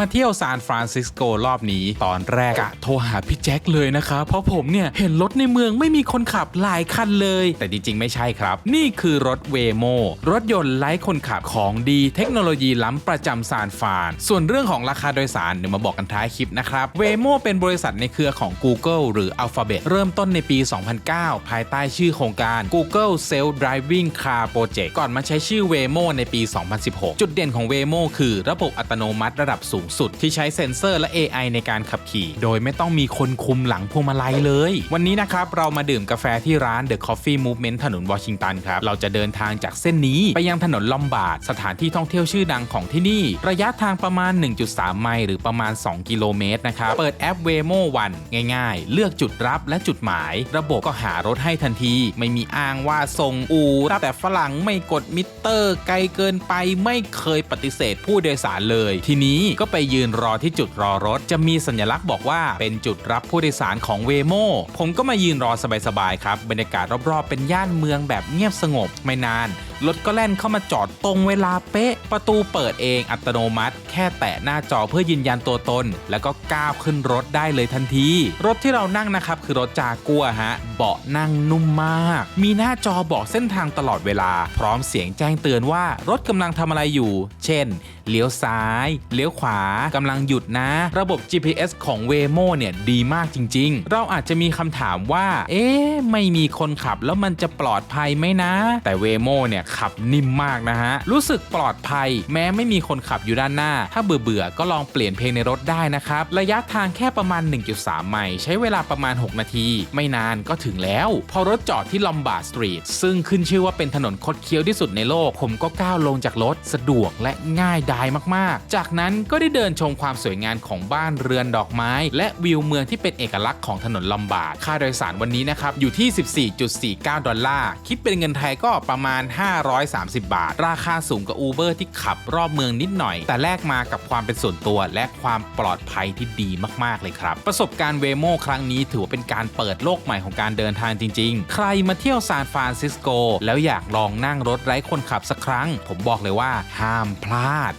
มาเที่ยวซานฟรานซิสโกรอบนี้ตอนแรกกะโทรหาพี่แจ็คเลยนะครับเพราะผมเนี่ย เห็นรถในเมืองไม่มีคนขับหลายคันเลย แต่จริง ๆ ไม่ใช่ครับ นี่คือรถเวโมรถยนต์ไร้คนขับของดีเทคโนโลยีล้ำประจำซานฟราน ส่วนเรื่องของราคาโดยสารเดี๋ยวมาบอกกันท้ายคลิปนะครับเวโมเป็นบริษัทในเครือของ Google หรือ Alphabet เริ่มต้นในปี 2009 ภายใต้ชื่อโครงการ Google Self Driving Car Project ก่อนมาใช้ชื่อ Waymo ในปี 2016 จุดเด่นของ Waymo คือระบบอัตโนมัติระดับสูงสุดที่ใช้เซ็นเซอร์และ AI ในการขับขี่ โดยไม่ต้องมีคนคุมหลังพวงมาลัยเลย วันนี้นะครับ เรามาดื่มกาแฟที่ร้าน The Coffee Movement ถนนวอชิงตันครับ เราจะเดินทางจากเส้นนี้ไปยังถนนลอมบาร์ดสถานที่ท่องเที่ยวชื่อดังของที่นี่ ระยะทางประมาณ 1.3 ไมล์หรือประมาณ 2 กิโลเมตรนะครับเปิดแอป Waymo One ง่าย ๆ เลือกจุดรับและจุดหมาย ระบบก็หารถให้ทันที ไม่มีอ้างว่าส่งอูรับแต่ฝรั่งไม่กดมิเตอร์ ไกลเกินไปไม่เคยปฏิเสธผู้โดยสารเลย ทีนี้ก็ไปยืนรอที่จุดรอรถ จะมีสัญลักษณ์บอกว่าเป็นจุดรับผู้โดยสารของเวโมผมก็มายืนรอสบายๆครับบรรยากาศรอบๆเป็นย่านเมืองแบบเงียบสงบไม่นาน รถก็แล่นเข้ามาจอดตรงเวลาเป๊ะ ประตูเปิดเองอัตโนมัติ แค่แตะหน้าจอเพื่อยืนยันตัวตน แล้วก็ก้าวขึ้นรถได้เลยทันที รถที่เรานั่งนะครับคือรถจากัวฮะ เบาะนั่งนุ่มมาก มีหน้าจอบอกเส้นทางตลอดเวลา พร้อมเสียงแจ้งเตือนว่ารถกำลังทำอะไรอยู่ เช่นเลี้ยวซ้าย เลี้ยวขวากำลังหยุดนะ ระบบ GPS ของ Waymo เนี่ยดีมากจริง ๆ เราอาจจะมีคำถามว่า เอ๊ะไม่มีคนขับแล้วมันจะปลอดภัยไหมนะ แต่ Waymo เนี่ยขับนิ่มมากนะฮะ รู้สึกปลอดภัย แม้ไม่มีคนขับอยู่ด้านหน้า ถ้าเบื่อๆก็ลองเปลี่ยนเพลงในรถได้นะครับ ระยะทางแค่ประมาณ 1.3 ไมล์ใช้เวลาประมาณ 6 นาที ไม่นานก็ถึงแล้ว พอรถจอดที่ลอมบาร์ดสตรีทซึ่งขึ้นชื่อว่าเป็นถนนคดเคี้ยวที่สุดในโลก ผมก็ก้าวลงจากรถสะดวกและง่ายดายมากๆ จากนั้นก็ได้เดินชมความสวยงามของบ้านเรือนดอกไม้ และวิวเมืองที่เป็นเอกลักษณ์ของถนนลอมบาร์ดค่าโดยสารวันนี้นะครับอยู่ที่ 14.49 ดอลลาร์คิดเป็นเงินไทยก็ประมาณ5 530 บาท ราคาสูงกว่า Uber ที่ขับรอบเมืองนิดหน่อย แต่แลกมากับความเป็นส่วนตัวและความปลอดภัยที่ดีมาก ๆ เลยครับ ประสบการณ์เวโมครั้งนี้ถือว่าเป็นการเปิดโลกใหม่ของการเดินทางจริง ๆ ใครมาเที่ยวซานฟรานซิสโกแล้วอยากลองนั่งรถไร้คนขับสักครั้ง ผมบอกเลยว่าห้ามพลาด